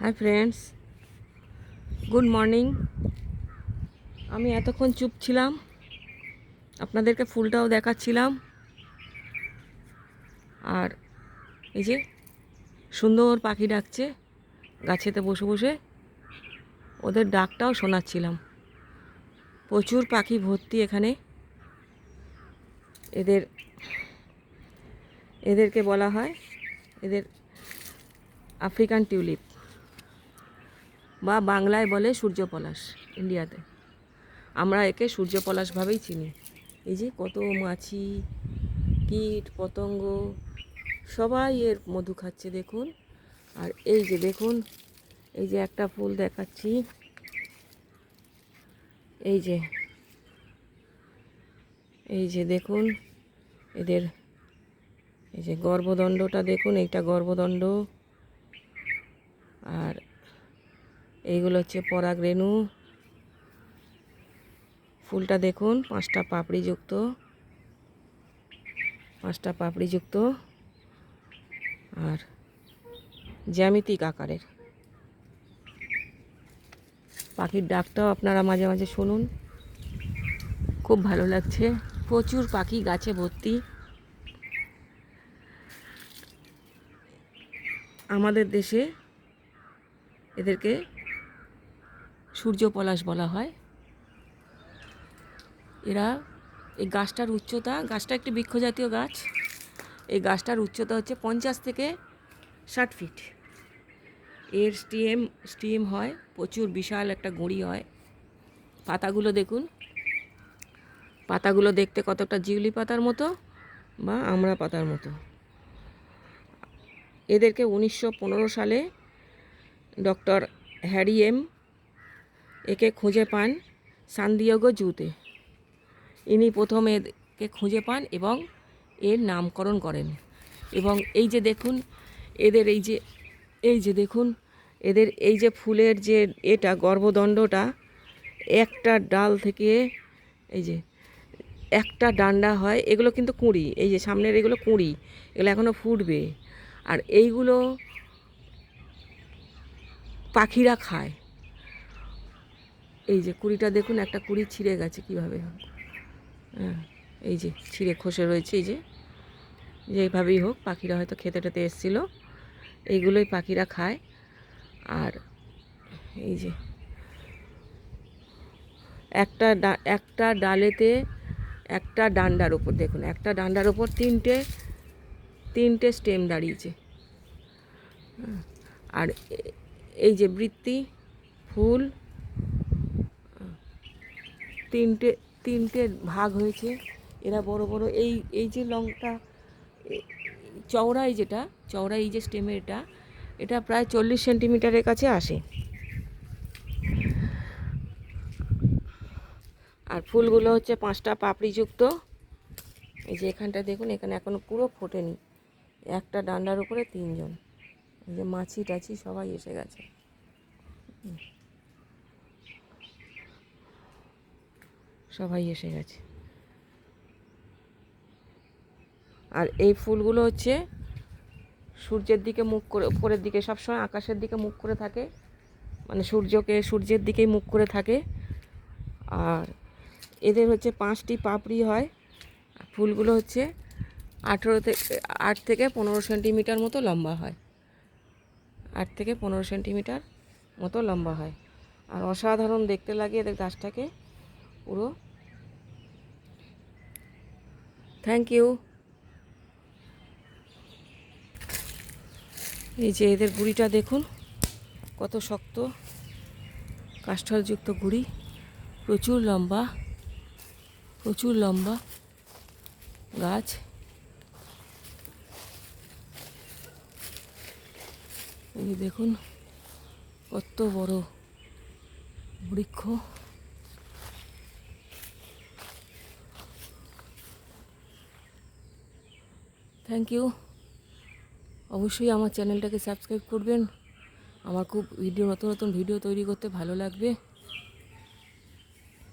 Hi friends good morning আমি এতক্ষণ চুপ ছিলাম। আপনাদেরকে ফুলটাও দেখাচ্ছিলাম। আর এই যে সুন্দর পাখি ডাকছে গাছেতে বসে বসে। ওদের ডাকটাও শোনাচ্ছিলাম। প্রচুর পাখি ভর্তি এখানে। এদের, এদেরকে বলা হয়, এদের আফ্রিকান টিউলিপ। বা বাংলায় বলে সূর্য পলাশ ইন্ডিয়াতে। আমরা একে সূর্য পলাশ ভাবেই চিনি। এই যে কত মাছি, কীট, পতঙ্গ, সবাই এর মধু খাচ্ছে, দেখুন। আর এই যে দেখুন, এই যে একটা ফুল দেখাচ্ছি। এই যে এই যে দেখুন, এদের, এই যে গর্ভদণ্ডটা দেখুন, এইটা গর্ভদণ্ড। আর এইগুলো হচ্ছে পরাগ রেণু। ফুলটা দেখুন, পাঁচটা পাপড়িযুক্ত। পাঁচটা পাপড়িযুক্ত। আর জ্যামিতিক আকারের। পাখির ডাকটাও আপনারা মাঝে মাঝে শুনুন। খুব ভালো লাগছে। প্রচুর পাখি গাছে ভর্তি। আমাদের দেশে এদেরকে সূর্য পলাশ বলা হয়। এরা, এই গাছটার উচ্চতা, গাছটা একটি বৃক্ষ জাতীয় গাছ। এই গাছটার উচ্চতা হচ্ছে পঞ্চাশ থেকে ষাট ফিট। এর স্টিএম স্টিম হয়, প্রচুর বিশাল একটা গুঁড়ি হয়। পাতাগুলো দেখুন। পাতাগুলো দেখতে কতটা জিউলি পাতার মতো বা আমড়া পাতার মতো। এদেরকে উনিশশো পনেরো সালে ডক্টর হ্যারি এম একে খুঁজে পান সানদিয়াগো জুতে। ইনি প্রথম একে খুঁজে পান এবং এর নামকরণ করেন। এবং এই যে দেখুন, এদের এই যে এই যে দেখুন, এদের এই যে ফুলের যে এটা, গর্ভদণ্ডটা, একটা ডাল থেকে এই যে, একটা ডান্ডা হয়, এগুলো কিন্তু কুঁড়ি, এই যে সামনের এগুলো কুঁড়ি, এগুলো এখনও ফুটবে। আর এইগুলো পাখিরা খায়। এই যে কুড়িটা দেখুন একটা কুড়ি ছিঁড়ে গেছে কীভাবে হ্যাঁ এই যে ছিঁড়ে খসে রয়েছে এই যে যেইভাবেই হোক পাখিরা হয়তো খেতে টেতে এসেছিল। এইগুলোই পাখিরা খায়। আর এই যে একটা একটা ডালেতে একটা ডান্ডার ওপর দেখুন একটা ডান্ডার ওপর তিনটে তিনটে স্টেম দাঁড়িয়েছে। হ্যাঁ, আর এই যে বৃত্তি ফুল তিনটে তিনটে ভাগ হয়েছে। এরা বড় বড়, এই এই যে লংটা চওড়াই যেটা চওড়া এই যে স্টেমের এটা এটা প্রায় চল্লিশ সেন্টিমিটারের কাছে আসে। আর ফুলগুলো হচ্ছে পাঁচটা পাপড়িযুক্ত। এই যে এখানটা দেখুন, এখানে এখনও পুরো ফোটেনি। একটা ডান্ডার উপরে তিনজন। এই যে মাছি টাছি সবাই এসে গেছে। সবাই এসে গেছে। আর এই ফুলগুলো হচ্ছে সূর্যের দিকে মুখ করে, উপরের দিকে, সবসময় আকাশের দিকে মুখ করে থাকে। মানে সূর্যকে, সূর্যের দিকেই মুখ করে থাকে। আর এদের হচ্ছে পাঁচটি পাপড়ি হয়। ফুলগুলো হচ্ছে আঠেরো থেকে আট থেকে পনেরো সেন্টিমিটার মতো লম্বা হয়। আট থেকে পনেরো সেন্টিমিটার মতো লম্বা হয়। আর অসাধারণ দেখতে লাগে এদের গাছটাকে। পুরো থ্যাংক ইউ এই যে এদের গুড়িটা দেখুন, কত শক্ত। কাষ্ঠলযুক্ত গুড়ি, প্রচুর লম্বা প্রচুর লম্বা গাছ। দেখুন, কত বড় বৃক্ষ। থ্যাংক ইউ অবশ্যই আমার চ্যানেলটাকে সাবস্ক্রাইব করবেন। আমার খুব ভিডিও নতুন নতুন ভিডিও তৈরি করতে ভালো লাগবে।